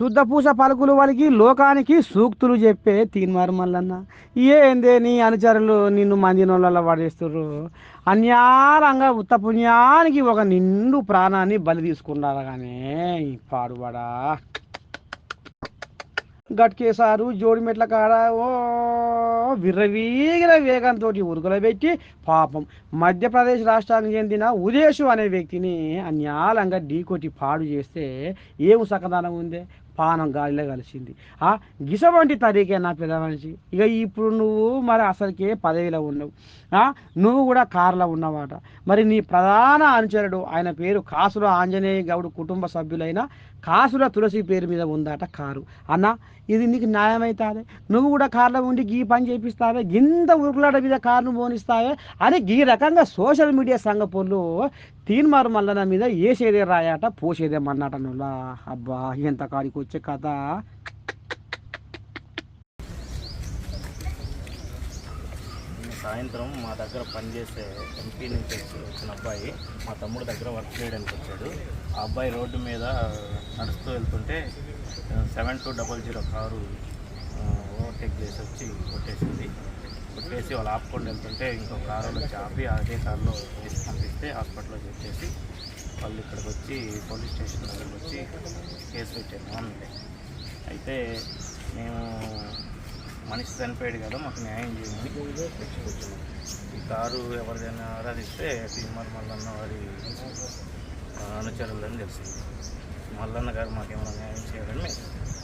శుద్ధపూస పలుకులు వాళ్ళకి లోకానికి సూక్తులు చెప్పే తీన్మారు మల్లన్న. ఏందే నీ అనుచరులు నిన్ను మందినోళ్ళ పడేస్తుర్రు. అన్యాలంగా ఉత్త పుణ్యానికి ఒక నిండు ప్రాణాన్ని బలి తీసుకున్నారు కానీ పాడుబడా. గట్కేసారు జోడిమెట్ల కాడ ఓ విర్రవీగిన వేగంతో ఉరుకులు పెట్టి పాపం మధ్యప్రదేశ్ రాష్ట్రానికి చెందిన ఉదేశు అనే వ్యక్తిని అన్యాలంగా ఢీకొట్టి పాడు చేస్తే ఏం సకదానం ఉంది? పానం గాలిలో కలిసింది. ఆ గిస వంటి తరీకే నా పిల్ల మనిషి. ఇక ఇప్పుడు నువ్వు మరి అసలుకే పదవిలో ఉన్నావు. నువ్వు కూడా కారులో ఉన్నవాట మరి నీ ప్రధాన అనుచరుడు ఆయన పేరు కాసుల ఆంజనేయ గౌడు కుటుంబ సభ్యులైన కాసుల తులసి పేరు మీద ఉందట కారు. అన్న ఇది నీకు న్యాయమవుతాదే నువ్వు కూడా కార్లో ఉండి గీ పని చేపిస్తావే? గింత ఉరుకులాడ మీద కారును పోనిస్తావే? అని ఈ రకంగా సోషల్ మీడియా సంఘ పొల్లు తీన్మారు మల్లన మీద ఏసేదే రాయట పోసేదే మన్నట అబ్బా ఎంత కాడికి వచ్చే కథ నిన్న సాయంత్రం మా దగ్గర పనిచేసే ఎంపీ నుంచి వచ్చి వచ్చిన అబ్బాయి మా తమ్ముడు దగ్గర వర్క్ చేయడానికి వచ్చాడు. ఆ అబ్బాయి రోడ్డు మీద నడుస్తూ వెళ్తుంటే seven two double zero car overtake చేసి వచ్చి కొట్టేసింది. కొట్టేసి వాళ్ళు ఆపుకొని వెళ్తుంటే ఇంకో కారులో వచ్చి ఆపి అదే కారులో వేసి పంపిస్తే హాస్పిటల్లో వచ్చేసి వాళ్ళు ఇక్కడికి వచ్చి పోలీస్ స్టేషన్ దగ్గరకు వచ్చి కేసు పెట్టాము అయితే మేము మనిషి చనిపోయాడు కదా మాకు న్యాయం చేయండి. ఈ కారు ఎవరిదైనా ఆరాధిస్తే తీర్మార్ మల్లన్న వారి అనుచరులు అనుచరులని తెలిసింది మల్లన్న గారు మాకేమైనా న్యాయం చేయాలని మేము